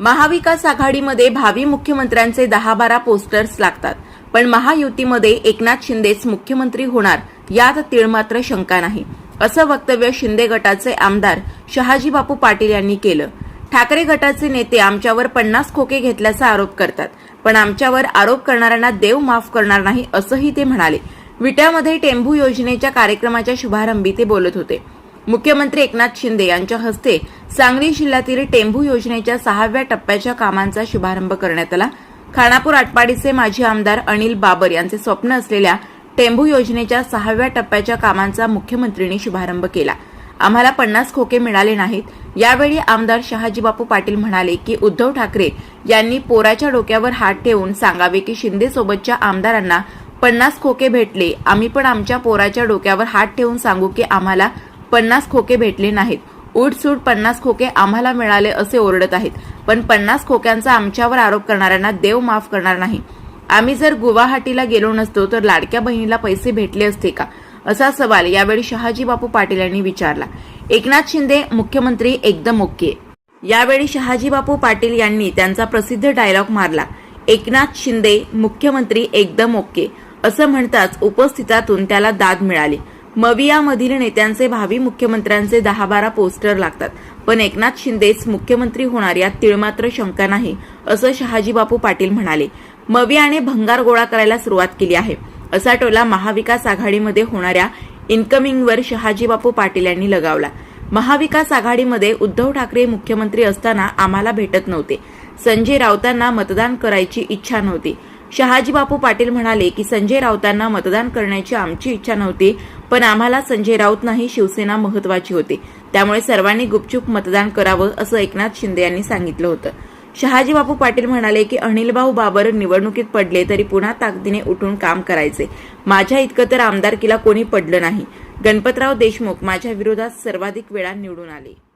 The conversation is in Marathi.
महाविकास आघाडीमध्ये भावी मुख्यमंत्र्यांचे दहा बारा पोस्टर्स लागतात. पण महायुतीमध्ये एकनाथ शिंदेच मुख्यमंत्री होणार यात तिळमात्र शंका नाही. असं वक्तव्य शिंदे गटाचे आमदार शहाजी बापू पाटील यांनी केलं. ठाकरे गटाचे नेते आमच्यावर पन्नास खोके घेतल्याचा आरोप करतात. पण आमच्यावर आरोप करणाऱ्यांना देव माफ करणार नाही असंही ते म्हणाले. विट्यामध्ये टेंभू योजनेच्या कार्यक्रमाच्या शुभारंभी ते बोलत होते. मुख्यमंत्री एकनाथ शिंदे यांच्या हस्ते सांगली जिल्ह्यातील टेंभू योजनेच्या सहाव्या टप्प्याच्या कामांचा शुभारंभ करण्यात आला. खानापूर आटपाडीचे माजी आमदार अनिल बाबर यांचे स्वप्न असलेल्या टेंभू योजनेच्या सहाव्या टप्प्याच्या कामांचा मुख्यमंत्र्यांनी शुभारंभ केला. आम्हाला पन्नास खोके मिळाले नाहीत. यावेळी आमदार शहाजीबापू पाटील म्हणाले की उद्धव ठाकरे यांनी पोराच्या डोक्यावर हात ठेवून सांगावे की शिंदेसोबतच्या आमदारांना पन्नास खोके भेटले. आम्ही पण आमच्या पोराच्या डोक्यावर हात ठेवून सांगू की आम्हाला पन्नास खोके भेटले नाहीत. उठसूट पन्नास खोके आम्हाला मिळाले असे ओरडत आहेत. पण पन्नास खोक्यांचा आमच्यावर आरोप करणाऱ्यांना देव माफ करणार नाही. आम्ही जर गुवाहाटीला गेलो नसतो तर लाडक्या बहिणीला पैसे भेटले असते का? असा सवाल यावेळी शहाजी बापू पाटील यांनी विचारला. एकनाथ शिंदे मुख्यमंत्री एकदम ओके. यावेळी शहाजी बापू पाटील यांनी त्यांचा प्रसिद्ध डायलॉग मारला. एकनाथ शिंदे मुख्यमंत्री एकदम ओके. असं म्हणताच उपस्थितातून त्याला दाद मिळाली. मवियामधील नेत्यांचे भावी मुख्यमंत्र्यांचे दहा बारा पोस्टर लागतात. पण एकनाथ शिंदेच मुख्यमंत्री होणार यात तिळमात्र शंका नाही असं शहाजीबापू पाटील म्हणाले. मवियाने भंगार गोळा करायला सुरुवात केली आहे. असा टोला महाविकास आघाडीमध्ये होणाऱ्या इन्कमिंगवर शहाजीबापू पाटील यांनी लगावला. महाविकास आघाडीमध्ये उद्धव ठाकरे मुख्यमंत्री असताना आम्हाला भेटत नव्हते. संजय राऊतांना मतदान करायची इच्छा नव्हती. शहाजीबापू पाटील म्हणाले की संजय राऊतांना मतदान करण्याची आमची इच्छा नव्हती पण आम्हाला संजय राऊत नाही शिवसेना महत्वाची होती. त्यामुळे सर्वांनी गुपचूप मतदान करावं असं एकनाथ शिंदे यांनी सांगितलं होतं. शहाजी बापू पाटील म्हणाले की अनिलभाऊ बाबर निवडणुकीत पडले तरी पुन्हा ताकदीने उठून काम करायचे. माझ्या इतकं तर आमदारकीला कोणी पडलं नाही. गणपतराव देशमुख माझ्या विरोधात सर्वाधिक वेळा निवडून आले.